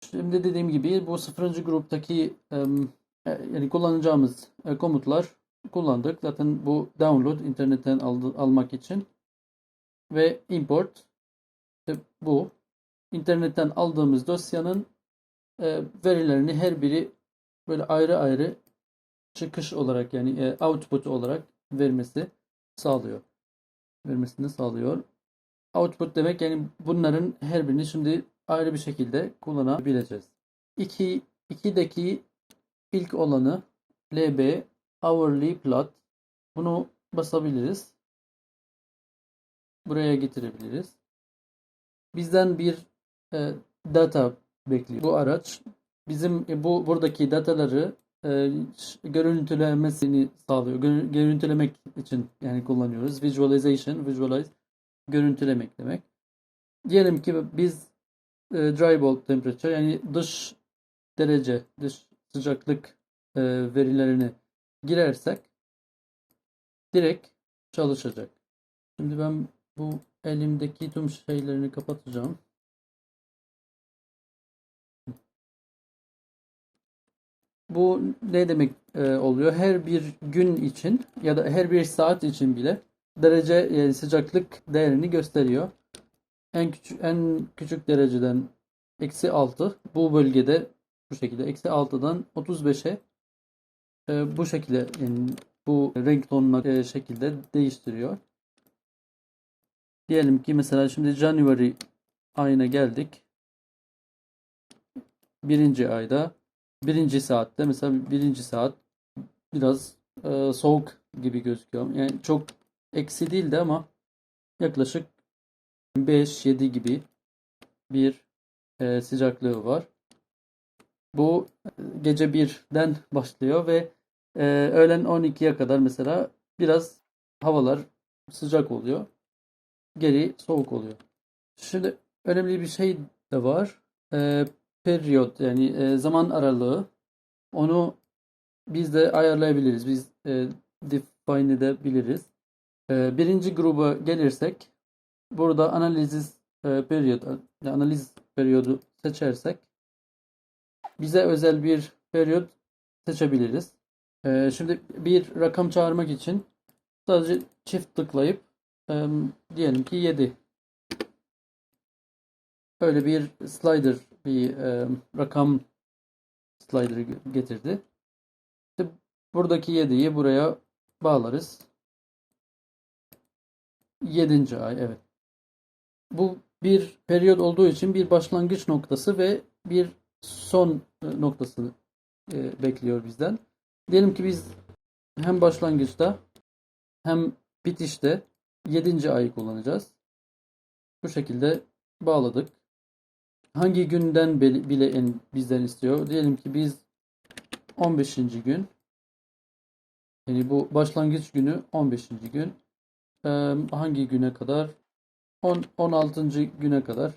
Şimdi dediğim gibi bu sıfırıncı gruptaki e, yani kullanacağımız e, komutlar kullandık. Zaten bu download internetten aldı- almak için ve import işte bu internetten aldığımız dosyanın e, verilerini her biri böyle ayrı ayrı çıkış olarak yani output olarak vermesi sağlıyor. Vermesini sağlıyor. Output demek yani bunların her birini şimdi ayrı bir şekilde kullanabileceğiz. 2 2'deki ilk olanı lb hourly plot. Bunu basabiliriz. Buraya getirebiliriz. Bizden bir e, data bekliyor. Bu araç bizim e, bu buradaki dataları e, görüntülemesini sağlıyor. Gör- görüntülemek için yani kullanıyoruz. Visualization, visualize görüntülemek demek. Diyelim ki biz e, dry bulb temperature yani dış derece, dış sıcaklık e, verilerini girersek direkt çalışacak. Şimdi ben bu elimdeki tüm şeylerini kapatacağım. Bu ne demek e, oluyor? Her bir gün için ya da her bir saat için bile derece yani sıcaklık değerini gösteriyor. En küçük en küçük dereceden eksi 6 bu bölgede bu şekilde eksi 6'dan 35'e e, bu şekilde yani bu renk tonuna e, şekilde değiştiriyor. Diyelim ki mesela şimdi January ayına geldik. Birinci ayda birinci saatte mesela birinci saat biraz e, soğuk gibi gözüküyor. Yani çok eksi değildi ama yaklaşık 5-7 gibi bir e, sıcaklığı var. Bu e, gece 1'den başlıyor ve e, öğlen 12'ye kadar mesela biraz havalar sıcak oluyor. Geri soğuk oluyor. Şimdi önemli bir şey de var. E, periyot yani e, zaman aralığı onu biz de ayarlayabiliriz. Biz e, define edebiliriz. E, birinci gruba gelirsek burada analiz e, periyot analiz periyodu seçersek bize özel bir periyot seçebiliriz. E, şimdi bir rakam çağırmak için sadece çift tıklayıp e, diyelim ki 7 Öyle bir slider, bir e, rakam slider getirdi. İşte buradaki 7'yi buraya bağlarız. 7. ay, evet. Bu bir periyot olduğu için bir başlangıç noktası ve bir son e, noktası e, bekliyor bizden. Diyelim ki biz hem başlangıçta hem bitişte 7. ayı kullanacağız. Bu şekilde bağladık hangi günden bile, en, bizden istiyor? Diyelim ki biz 15. gün yani bu başlangıç günü 15. gün Eee, hangi güne kadar 10 16. güne kadar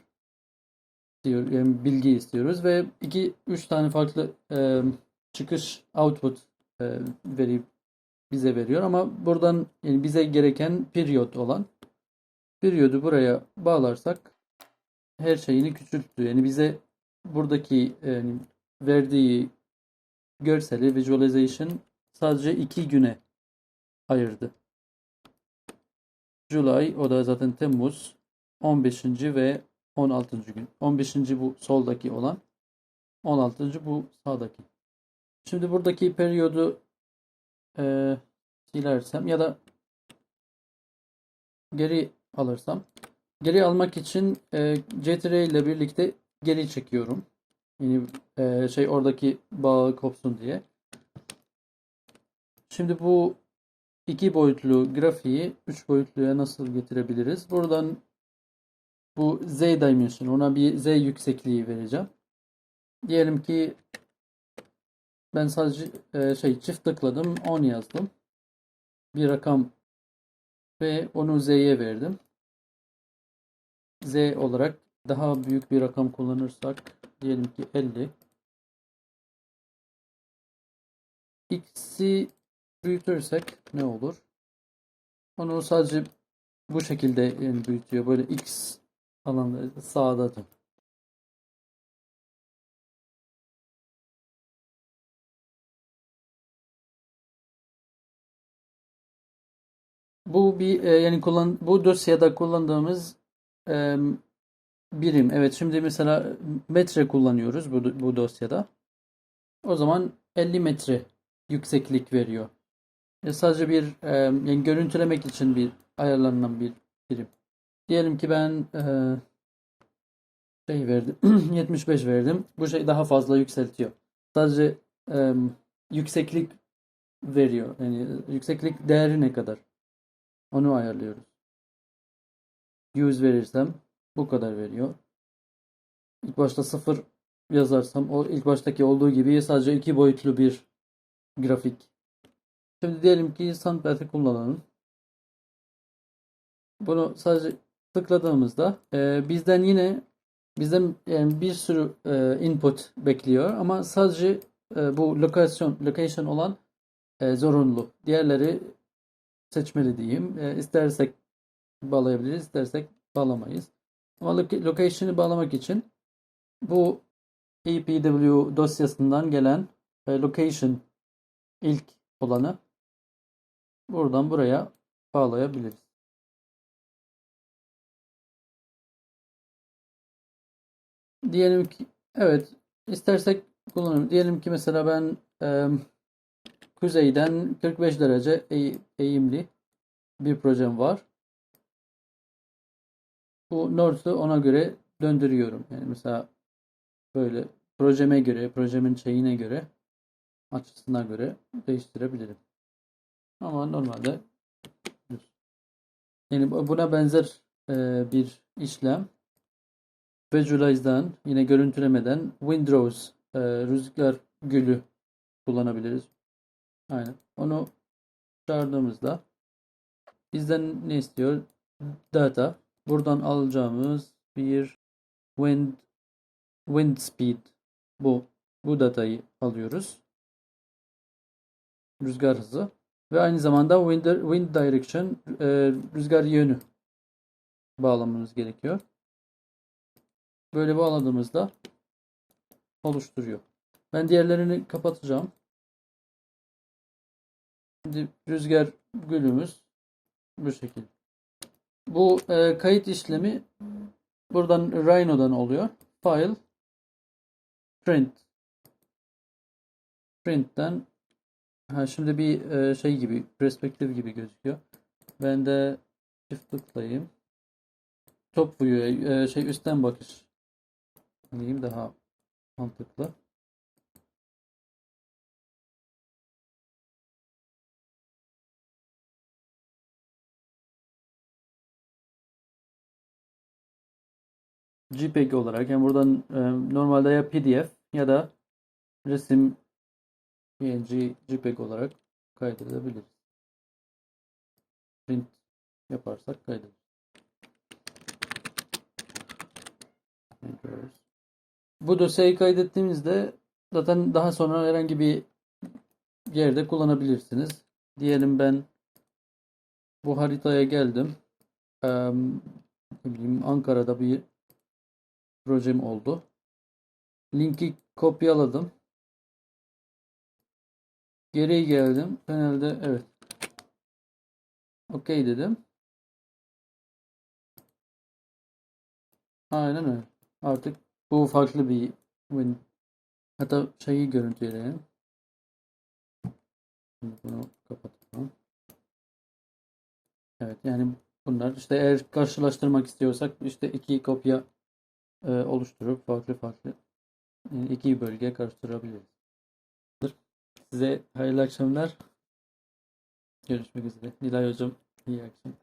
diyor yani bilgi istiyoruz ve 2 3 tane farklı eee, çıkış output eee, veri bize veriyor ama buradan yani bize gereken periyot olan periyodu buraya bağlarsak her şeyini küçülttü. Yani bize buradaki yani verdiği görseli visualization sadece iki güne ayırdı. July o da zaten Temmuz 15. ve 16. gün. 15. bu soldaki olan 16. bu sağdaki. Şimdi buradaki periyodu eee silersem ya da geri alırsam Geri almak için e, CTRL ile birlikte geri çekiyorum. Yani e, şey oradaki bağ kopsun diye. Şimdi bu iki boyutlu grafiği üç boyutluya nasıl getirebiliriz? Buradan bu Z dimension ona bir Z yüksekliği vereceğim. Diyelim ki ben sadece e, şey çift tıkladım 10 yazdım. Bir rakam ve onu Z'ye verdim. Z olarak daha büyük bir rakam kullanırsak diyelim ki 50 x'i büyütürsek ne olur? Onu sadece bu şekilde büyütüyor. Böyle x alanı sağda da. Bu bir e, yani kullan bu dosyada kullandığımız e, birim. Evet şimdi mesela metre kullanıyoruz bu, bu dosyada. O zaman 50 metre yükseklik veriyor. E, sadece bir e, yani görüntülemek için bir ayarlanan bir birim. Diyelim ki ben e, şey verdim 75 verdim. Bu şey daha fazla yükseltiyor. Sadece e, yükseklik veriyor. Yani yükseklik değeri ne kadar? Onu ayarlıyoruz. 100 verirsem bu kadar veriyor. İlk başta 0 yazarsam o ilk baştaki olduğu gibi sadece iki boyutlu bir grafik. Şimdi diyelim ki Sandpath'i kullanalım. Bunu sadece tıkladığımızda e, bizden yine bizden yani bir sürü e, input bekliyor ama sadece e, bu lokasyon location olan e, zorunlu. Diğerleri seçmeli diyeyim. E, istersek bağlayabiliriz, istersek bağlamayız. Ama location'ı bağlamak için bu EPW dosyasından gelen e, location ilk olanı buradan buraya bağlayabiliriz. Diyelim ki evet istersek kullanalım. Diyelim ki mesela ben e, kuzeyden 45 derece eğimli bir projem var. Bu North'u ona göre döndürüyorum. Yani mesela böyle projeme göre, projemin şeyine göre, açısına göre değiştirebilirim. Ama normalde yani buna benzer e, bir işlem Visualize'dan yine görüntülemeden Windows e, rüzgar gülü kullanabiliriz. Aynen. Onu çağırdığımızda bizden ne istiyor? Data. Buradan alacağımız bir wind wind speed bu bu datayı alıyoruz. Rüzgar hızı ve aynı zamanda wind, wind direction e, rüzgar yönü bağlamamız gerekiyor. Böyle bağladığımızda oluşturuyor. Ben diğerlerini kapatacağım. Şimdi rüzgar gülümüz bu şekilde. Bu e, kayıt işlemi buradan Rhino'dan oluyor. File print print'ten ha şimdi bir e, şey gibi perspektif gibi gözüküyor. Ben de çift tıklayayım. Top view'e e, şey üstten bakış diyeyim daha mantıklı. JPEG olarak yani buradan e, normalde ya PDF ya da resim PNG JPEG olarak kaydedebiliriz. Print yaparsak kaydederiz. Bu dosyayı kaydettiğimizde zaten daha sonra herhangi bir yerde kullanabilirsiniz. Diyelim ben bu haritaya geldim. Ee, Ankara'da bir projem oldu. Linki kopyaladım. Geri geldim. Panelde evet. OK dedim. Aynen öyle. Artık bu farklı bir win. Hatta şeyi görüntüleyelim. Bunu kapatalım. Evet yani bunlar işte eğer karşılaştırmak istiyorsak işte iki kopya e, oluşturup farklı farklı yani iki bölge karıştırabiliriz. Size hayırlı akşamlar. Görüşmek üzere. Nilay Hocam iyi akşamlar.